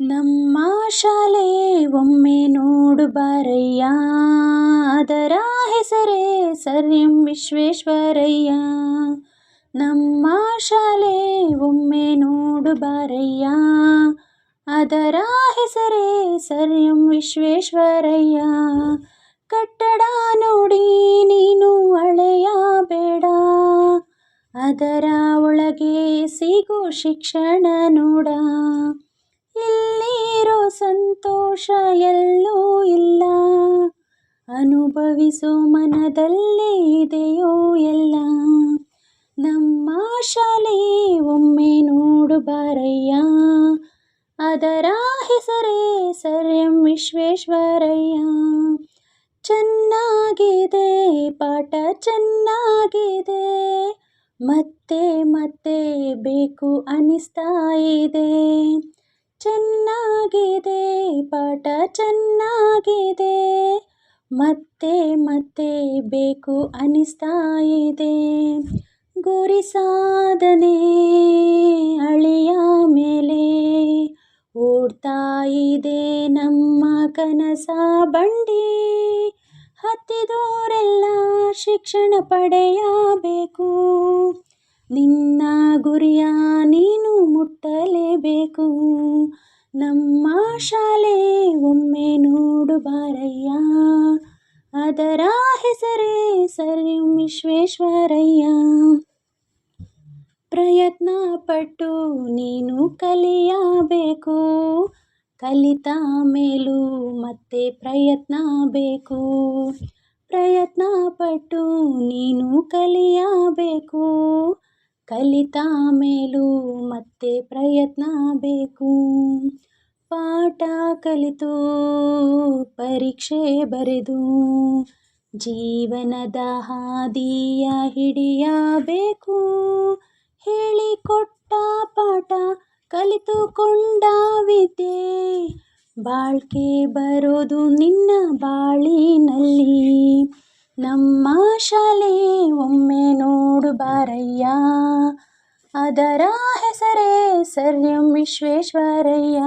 ನಮ್ಮ ಶಾಲೆ ಒಮ್ಮೆ ನೋಡು ಬಾರಯ್ಯ. ಅದರ ಹೆಸರೇ ಸರ್ ಎಂ ವಿಶ್ವೇಶ್ವರಯ್ಯ. ನಮ್ಮ ಶಾಲೆ ಒಮ್ಮೆ ನೋಡು ಬಾರಯ್ಯ. ಅದರ ಹೆಸರೇ ಸರ್ ಎಂ ವಿಶ್ವೇಶ್ವರಯ್ಯ. ಕಟ್ಟಡ ನೋಡಿ ನೀನು ಅಳೆಯಬೇಡ. ಅದರ ಒಳಗೆ ಸಿಗು ಶಿಕ್ಷಣ ನೋಡ. ಸಂತೋಷ ಎಲ್ಲೂ ಇಲ್ಲ. ಅನುಭವಿಸೋ ಮನದಲ್ಲೇ ಇದೆಯೋ ಎಲ್ಲ ನಮ್ಮ ಶಾಲೆ ಒಮ್ಮೆ ನೋಡು ಬಾರಯ್ಯ ಅದರ ಹೆಸರೇ ಸರ್ ಎಂ ವಿಶ್ವೇಶ್ವರಯ್ಯ. ಚೆನ್ನಾಗಿದೆ, ಪಾಠ ಚೆನ್ನಾಗಿದೆ. ಮತ್ತೆ ಮತ್ತೆ ಬೇಕು ಅನಿಸ್ತಾ ಇದೆ. ಚೆನ್ನಾಗಿದೆ, ಪಾಠ ಚೆನ್ನಾಗಿದೆ. ಮತ್ತೆ ಮತ್ತೆ ಬೇಕು ಅನಿಸ್ತಾ ಇದೆ ಗುರಿ ಸಾಧನೆ ಅಳಿಯ ಮೇಲೆ ಓಡ್ತಾ ಇದೆ ನಮ್ಮ ಕನಸ ಬಂಡಿ. ಹತ್ತಿದೋರೆಲ್ಲ ಶಿಕ್ಷಣ ಪಡೆಯಬೇಕು. ನಿನ್ನ ಗುರಿಯ ನೀನು ಮುಟ್ಟಲೇಬೇಕು. ನಮ್ಮ ಶಾಲೆ ಒಮ್ಮೆ ನೋಡು ಬಾರಯ್ಯ ಅದರ ಹೆಸರೇ ಸರ್ ವಿಶ್ವೇಶ್ವರಯ್ಯ. ಪ್ರಯತ್ನ ಪಟ್ಟು ನೀನು ಕಲಿಯಬೇಕು. ಕಲಿತ ಮೇಲೂ ಮತ್ತೆ ಪ್ರಯತ್ನ ಬೇಕು. ಪ್ರಯತ್ನ ಪಟ್ಟು ನೀನು ಕಲಿಯಬೇಕು. ಕಲಿತ ಮೇಲೂ ಮತ್ತೆ ಪ್ರಯತ್ನ ಬೇಕು. ಪಾಠ ಕಲಿತು, ಪರೀಕ್ಷೆ ಬರೆದು, ಜೀವನದ ಹಾದಿಯ ಹಿಡಿಯಬೇಕು. ಹೇಳಿಕೊಟ್ಟ ಪಾಠ ಕಲಿತುಕೊಂಡ ವಿದ್ಯೆ, ಬಾಳ್ಕೆ ಬರೋದು ನಿನ್ನ ಬಾಳಿನಲ್ಲಿ. ನಮ್ಮ ಶಾಲೆ ಒಮ್ಮೆ ನೋಡು ಬಾರಯ್ಯ ಅದರ ಹೆಸರೇ ಸರ್ ಎಂ ವಿಶ್ವೇಶ್ವರಯ್ಯ.